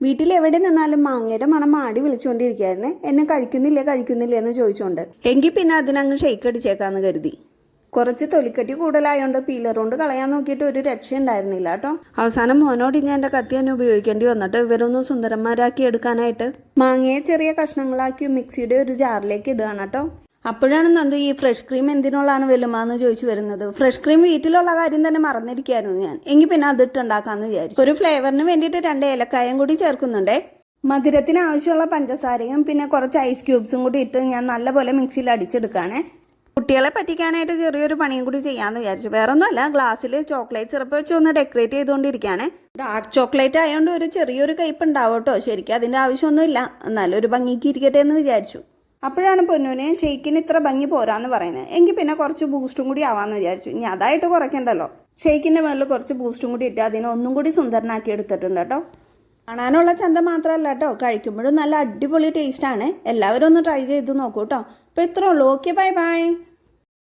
വീട്ടിൽ എവിടെ നിന്നാലും മാങ്ങയുടെ മണം മാടി വിളിച്ചുകൊണ്ടിരിക്കുകയായിരുന്നു എന്നെ കഴിക്കുന്നില്ല കഴിക്കുന്നില്ല എന്ന് ചോദിച്ചുകൊണ്ട് എങ്കിൽ പിന്നെ അതിനങ്ങ് ഷെയ്ക്ക് അടിച്ചേക്കാന്ന് കരുതി. കുറച്ച് തൊലിക്കട്ടി കൂടുതലായോണ്ട് പീലറോണ്ട് കളയാൻ നോക്കിയിട്ട് ഒരു രക്ഷ ഉണ്ടായിരുന്നില്ല കേട്ടോ. അവസാനം മോനോട് ഞാൻ എന്റെ കത്തി തന്നെ ഉപയോഗിക്കേണ്ടി വന്നിട്ട് ഇവരൊന്നും സുന്ദരന്മാരാക്കി എടുക്കാനായിട്ട് മാങ്ങയെ ചെറിയ കഷ്ണങ്ങളാക്കി മിക്സിയുടെ ഒരു ജാറിലേക്ക് ഇടുകയാണ് കേട്ടോ. അപ്പോഴാണ് നന്ദു ഈ ഫ്രഷ് ക്രീം എന്തിനുള്ളതാണ് വലുമാന്ന് ചോദിച്ചു വരുന്നത്? ഫ്രഷ് ക്രീം വീട്ടിലുള്ള കാര്യം തന്നെ മറന്നിരിക്കുകയായിരുന്നു ഞാൻ. എങ്കിൽ പിന്നെ അതിട്ട് ഉണ്ടാക്കാന്ന് വിചാരിച്ചു. ഒരു ഫ്ലേവറിന് വേണ്ടിയിട്ട് രണ്ട് ഏലക്കായം കൂടി ചേർക്കുന്നുണ്ടേ. മധുരത്തിന് ആവശ്യമുള്ള പഞ്ചസാരയും പിന്നെ കുറച്ച് ഐസ് ക്യൂബ്സും കൂടി ഇട്ട് ഞാൻ നല്ലപോലെ മിക്സിയിൽ അടിച്ചെടുക്കുകയാണേ കുട്ടികളെ പറ്റിക്കാനായിട്ട് ചെറിയൊരു പണിയും കൂടി ചെയ്യാമെന്ന് വിചാരിച്ചു. വേറെ ഒന്നുമല്ല ഗ്ലാസ്സിൽ ചോക്ലേറ്റ് സിറപ്പ് വെച്ച് ഒന്ന് ഡെക്കറേറ്റ് ചെയ്തുകൊണ്ടിരിക്കുകയാണ് ഡാർക്ക് ചോക്ലേറ്റ് ആയതുകൊണ്ട് ഒരു ചെറിയൊരു കയ്പ് ഉണ്ടാവും കേട്ടോ. ശരിക്കും അതിന്റെ ആവശ്യമൊന്നുമില്ല. എന്നാലും ഒരു ഭംഗിക്ക് ഇരിക്കട്ടെ എന്ന് വിചാരിച്ചു. അപ്പോഴാണ് പൊന്നൂനെ ഷെയ്ക്കിന് ഇത്ര ഭംഗി പോരാന്ന് പറയുന്നത്. എങ്കിൽ പിന്നെ കുറച്ച് ബൂസ്റ്റും കൂടി ആവാന്ന് വിചാരിച്ചു. ഇനി അതായിട്ട് കുറയ്ക്കണ്ടല്ലോ. ഷെയ്ക്കിന്റെ മേളിൽ കുറച്ച് ബൂസ്റ്റും കൂടി ഇട്ട് അതിനെ ഒന്നും കൂടി സുന്ദരനാക്കി എടുത്തിട്ടുണ്ട് കേട്ടോ. കാണാനുള്ള ചന്ത മാത്രമല്ല കേട്ടോ. കഴിക്കുമ്പോഴും നല്ല അടിപൊളി ടേസ്റ്റ് ആണ്. എല്ലാവരും ഒന്ന് ട്രൈ ചെയ്ത് നോക്കൂ കേട്ടോ. അപ്പോൾ ഇത്രേ ഉള്ളൂ. Okay bye bye